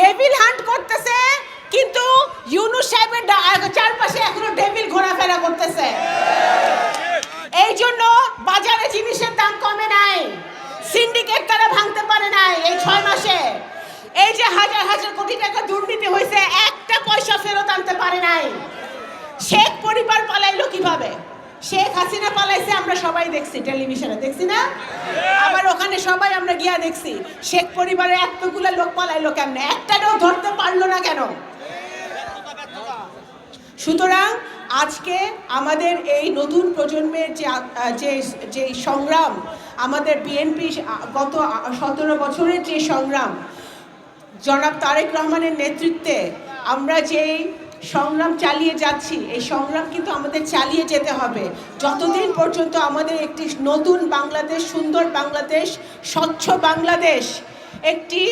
Devil hunt করতেছে, কিন্তু ইউনুস সাহেবের চারপাশে এখনও ডেভিল ঘোরাফেরা করতেছে। এই জন্য বাজারে জিনিসের দাম কমে নাই সিন্ডিকেট তারা ভাঙতে পারে নাই এই ছয় মাসে। এই যে হাজার হাজার কোটি টাকা দুর্নীতি হয়েছে, একটা পয়সা ফেরত আনতে পারে নাই। শেখ পরিবার পালাইলো কীভাবে? শেখ হাসিনা পালাইছে, আমরা সবাই দেখছি, টেলিভিশনে দেখছি না? সবাই আমরা গিয়া দেখছি, শেখ পরিবারের এতগুলো লোক পালাইলো কেমনে? একটাও ধরতে পারল না কেন? সুতরাং আজকে আমাদের এই নতুন প্রজন্মের যে যে যে সংগ্রাম, আমাদের বিএনপি গত সতেরো বছরের যে সংগ্রাম, জনাব তারেক রহমানের নেতৃত্বে আমরা যেই সংগ্রাম চালিয়ে যাচ্ছি। এই সংগ্রাম কিন্তু আমাদের চালিয়ে যেতে হবে। যতদিন পর্যন্ত আমাদের একটি নতুন বাংলাদেশ, সুন্দর বাংলাদেশ, স্বচ্ছ বাংলাদেশ, একটি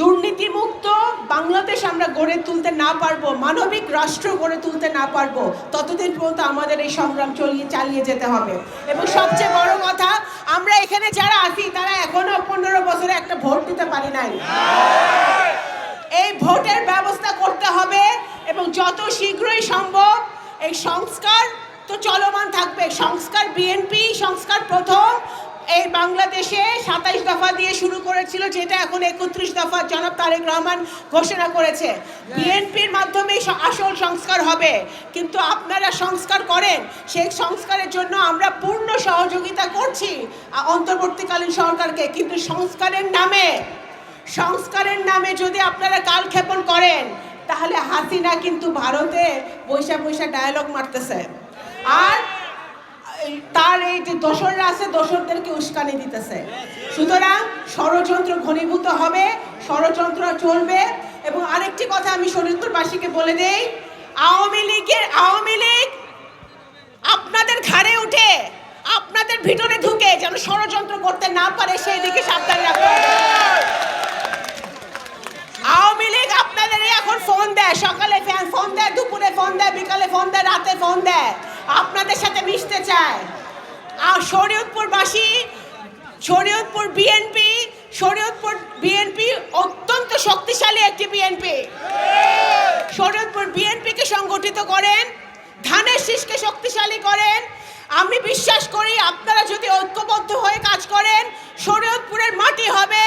দুর্নীতিমুক্ত বাংলাদেশ আমরা গড়ে তুলতে না পারব, মানবিক রাষ্ট্র গড়ে তুলতে না পারব, ততদিন পর্যন্ত আমাদের এই সংগ্রাম চলিয়ে চালিয়ে যেতে হবে। এবং সবচেয়ে বড় কথা, আমরা এখানে যারা আছি, তারা এখনও পনেরো বছরে একটা ভোট দিতে পারি নাই এই ভোটের ব্যবস্থা করতে হবে এবং যত শীঘ্রই সম্ভব। এই সংস্কার তো চলমান থাকবে। সংস্কার বিএনপি সংস্কার প্রথম। এই বাংলাদেশে সাতাইশ দফা দিয়ে শুরু করেছিল যেটা এখন একত্রিশ দফা জনাব তারেক রহমান ঘোষণা করেছে। বিএনপির মাধ্যমেই স- আসল সংস্কার হবে। কিন্তু আপনারা সংস্কার করেন। সেই সংস্কারের জন্য আমরা পূর্ণ সহযোগিতা করছি অন্তর্বর্তীকালীন সরকারকে। কিন্তু সংস্কারের নামে সংস্কারের নামে যদি আপনারা কালক্ষেপণ করেন তাহলে হাসিনা কিন্তু ভারতে বৈশা বৈশা ডায়ালগ মারতেছে। আর তার এই যে দোসররা আছে, দোসরদেরকে উস্কানি দিতেছে। সুতরাং ষড়যন্ত্র ঘনীভূত হবে, ষড়যন্ত্র চলবে। এবং আরেকটি কথা আমি শরীরবাসীকে বলে দেই, আওয়ামী লীগের আওয়ামী লীগ আপনাদের ঘাড়ে উঠে, আপনাদের ভিতরে ঢুকে যেন ষড়যন্ত্র করতে না পারে, সেই দিকে সাবধান এখন ফোন দেয়, সকালে ফোন দেয়, দুপুরে ফোন দেয়, বিকালে ফোন দেয়, রাতে ফোন দেয়। আপনাদের সাথে মিশতে চায়। আর শরীয়তপুরবাসী, শরীয়তপুর বিএনপি শরীয়তপুর বিএনপি অত্যন্ত শক্তিশালী একটি বিএনপি শরীয়তপুর বিএনপিকে সংগঠিত করেন, ধানের শীষকে শক্তিশালী করেন। আমি বিশ্বাস করি আপনারা যদি ঐক্যবদ্ধ হয়ে কাজ করেন, শরীয়তপুরের মাটি হবে